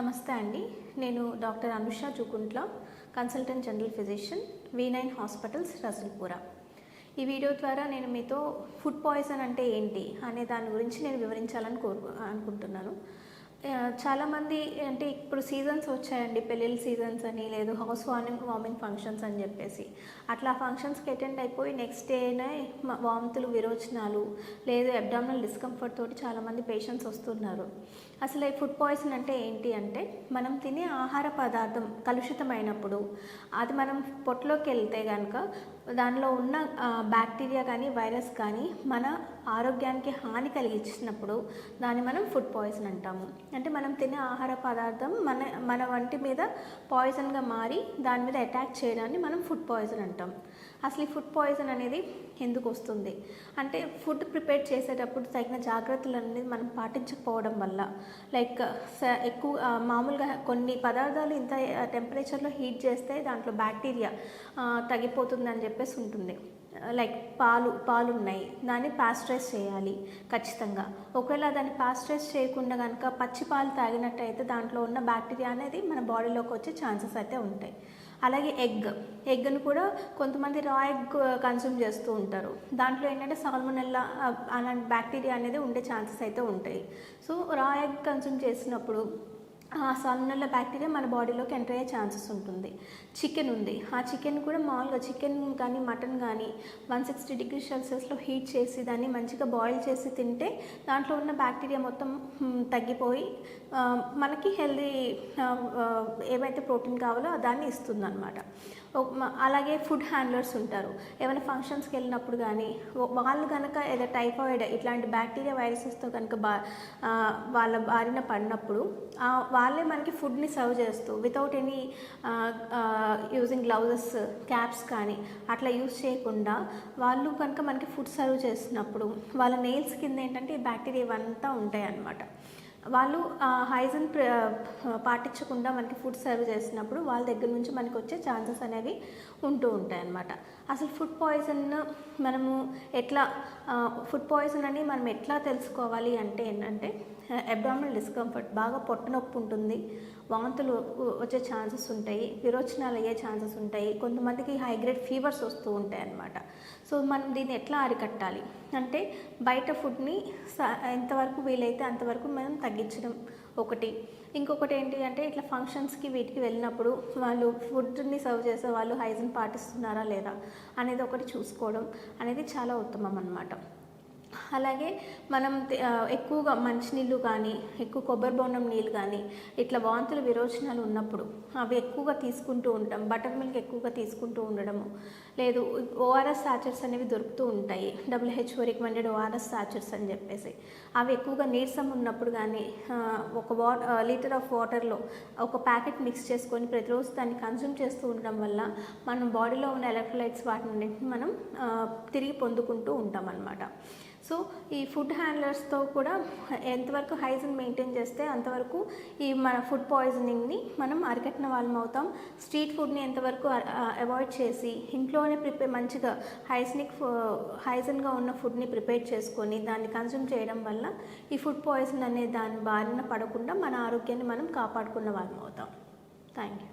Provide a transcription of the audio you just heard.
నమస్తే అండి. నేను doctor Anusha Chukuntla consultant general physician V nine hospitals Rasoolpura. ఈ వీడియో ద్వారా నేను మీతో ఫుడ్ పాయిజన్ అంటే ఏంటి అనే దాని గురించి నేను వివరించాలని కోరు అనుకుంటున్నాను. చాలామంది అంటే ఇప్పుడు సీజన్స్ వచ్చాయండి. పెళ్ళిళ్ళ సీజన్స్ అని లేదు హౌస్ వార్మింగ్ వార్మింగ్ ఫంక్షన్స్ అని చెప్పేసి. అట్లా ఫంక్షన్స్కి అటెండ్ అయిపోయి నెక్స్ట్ డేనే మ- వాంతులు విరోచనాలు లేదు అబ్డామినల్ డిస్కంఫర్ట్ తోటి చాలామంది పేషెంట్స్ వస్తున్నారు. అసలు ఈ ఫుడ్ పాయిజన్ అంటే ఏంటి అంటే మనం తినే ఆహార పదార్థం కలుషితమైనప్పుడు అది మనం పొట్టలోకి వెళ్తే కనుక దానిలో ఉన్న బ్యాక్టీరియా కానీ వైరస్ కానీ మన ఆరోగ్యానికి హాని కలిగించినప్పుడు దాన్ని మనం ఫుడ్ పాయిజన్ అంటాము. అంటే మనం తినే ఆహార పదార్థం మన మన వంటి మీద పాయిజన్గా మారి దాని మీద అటాక్ చేయడాన్ని మనం ఫుడ్ పాయిజన్ అంటాం. అసలు ఈ ఫుడ్ పాయిజన్ అనేది ఎందుకు వస్తుంది? అంటే ఫుడ్ ప్రిపేర్ చేసేటప్పుడు తగిన జాగ్రత్తలు అనేది మనం పాటించకపోవడం వల్ల లైక్ స- ఎక్కువ మామూలుగా కొన్ని పదార్థాలు ఇంత టెంపరేచర్లో హీట్ చేస్తే దాంట్లో బ్యాక్టీరియా తగ్గిపోతుందని చెప్పేసి ఉంటుంది. లైక్ పాలు పాలు ఉన్నాయి దాన్ని పాస్టరైజ్ చేయాలి ఖచ్చితంగా. ఒకవేళ దాన్ని పాస్టరైజ్ చేయకుండా కనుక పచ్చి పాలు తాగినట్టయితే దాంట్లో ఉన్న బ్యాక్టీరియా అనేది మన బాడీలోకి వచ్చే ఛాన్సెస్ అయితే ఉంటాయి. అలాగే ఎగ్. ఎగ్ను కూడా కొంతమంది రా ఎగ్ కన్సూమ్ చేస్తూ ఉంటారు. దాంట్లో ఏంటంటే సాల్మొనెల్లా అలాంటి బ్యాక్టీరియా అనేది ఉండే ఛాన్సెస్ అయితే ఉంటాయి. సో రా ఎగ్ కన్సూమ్ చేసినప్పుడు సాల్మొనెల్లా బ్యాక్టీరియా మన బాడీలోకి ఎంటర్ అయ్యే ఛాన్సెస్ ఉంటుంది. చికెన్ ఉంది. ఆ చికెన్ కూడా మామూలుగా చికెన్ కానీ మటన్ కానీ వన్ సిక్స్టీ డిగ్రీ సెల్సియస్లో హీట్ చేసి దాన్ని మంచిగా బాయిల్ చేసి తింటే దాంట్లో ఉన్న బ్యాక్టీరియా మొత్తం తగ్గిపోయి మనకి హెల్దీ ఏవైతే ప్రోటీన్ కావాలో దాన్ని ఇస్తుంది అనమాట అలాగే ఫుడ్ హ్యాండ్లర్స్ ఉంటారు. ఏమైనా ఫంక్షన్స్కి వెళ్ళినప్పుడు కానీ వాళ్ళు కనుక ఏదో టైఫాయిడ్ ఇట్లాంటి బ్యాక్టీరియా వైరసెస్తో కనుక బా వాళ్ళ బారిన పడినప్పుడు ఆ, వాళ్ళే మనకి ఫుడ్ని సర్వ్ చేస్తూ without any using gloves caps కానీ అట్లా యూజ్ చేయకుండా వాళ్ళు కనుక మనకి ఫుడ్ సర్వ్ చేస్తున్నప్పుడు వాళ్ళ నెయిల్స్ కింద ఏంటంటే ఈ బ్యాక్టీరియా ఇవంతా ఉంటాయి అన్నమాట వాళ్ళు హైజన్ పాటించకుండా మనకి ఫుడ్ సర్వ్ చేసినప్పుడు వాళ్ళ దగ్గర నుంచి మనకి వచ్చే ఛాన్సెస్ అనేవి ఉంటూ ఉంటాయి అన్నమాట. అసలు ఫుడ్ పాయిజన్ మనము ఎట్లా ఫుడ్ పాయిజన్ అని మనం ఎట్లా తెలుసుకోవాలి అంటే ఏంటంటే అబ్డామినల్ డిస్కంఫర్ట్ బాగా పొట్టనొప్పి ఉంటుంది వాంతులు వచ్చే ఛాన్సెస్ ఉంటాయి విరోచనాలు అయ్యే ఛాన్సెస్ ఉంటాయి కొంతమందికి హైగ్రేడ్ ఫీవర్స్ వస్తూ ఉంటాయి అన్నమాట. సో మనం దీన్ని ఎట్లా అరికట్టాలి? అంటే బయట ఫుడ్ని స- ఎంతవరకు వీలైతే అంతవరకు మనం తగ్గించడం ఒకటి. ఇంకొకటి ఏంటి అంటే ఇట్లా ఫంక్షన్స్కి వీటికి వెళ్ళినప్పుడు వాళ్ళు ఫుడ్ని సర్వ్ చేసే వాళ్ళు హైజీన్ పాటిస్తున్నారా లేదా అనేది ఒకటి చూసుకోవడం అనేది చాలా ఉత్తమం అన్నమాట. అలాగే మనం ఎక్కువగా మంచినీళ్ళు కానీ ఎక్కువ కొబ్బరి బొండం నీళ్ళు కానీ ఇట్లా వాంతులు విరోచనాలు ఉన్నప్పుడు అవి ఎక్కువగా తీసుకుంటూ ఉంటాం బటర్ మిల్క్ ఎక్కువగా తీసుకుంటూ ఉండడము లేదు ఓఆర్ఎస్ సాచర్స్ అనేవి దొరుకుతూ ఉంటాయి. డబ్ల్యూహెచ్ఓ రికమెండెడ్ ఓఆర్ఎస్ సాచర్స్ అని చెప్పేసి. అవి ఎక్కువగా నీరసం ఉన్నప్పుడు కానీ ఒక వా లీటర్ ఆఫ్ వాటర్లో ఒక ప్యాకెట్ మిక్స్ చేసుకొని ప్రతిరోజు దాన్ని కన్జ్యూమ్ చేస్తూ ఉండడం వల్ల మనం బాడీలో ఉన్న ఎలక్ట్రోలైట్స్ వాటిని మనం తిరిగి పొందుకుంటూ ఉంటాం అన్నమాట సో ఈ ఫుడ్ హ్యాండ్లర్స్తో కూడా ఎంతవరకు హైజీన్ మెయింటైన్ చేస్తే అంతవరకు ఈ మన ఫుడ్ పాయిజనింగ్ని మనం అరికట్టిన వాళ్ళం అవుతాం. స్ట్రీట్ ఫుడ్ని ఎంతవరకు అవాయిడ్ చేసి ఇంట్లోనే ప్రిపేర్ మంచిగా హైజీనిక్ హైజీన్గా ఉన్న ఫుడ్ని ప్రిపేర్ చేసుకొని దాన్ని కన్జ్యూమ్ చేయడం వల్ల ఈ ఫుడ్ పాయిజన్ అనే దాని బారిన పడకుండా మన ఆరోగ్యాన్ని మనం కాపాడుకున్న వాళ్ళం అవుతాం. Thank you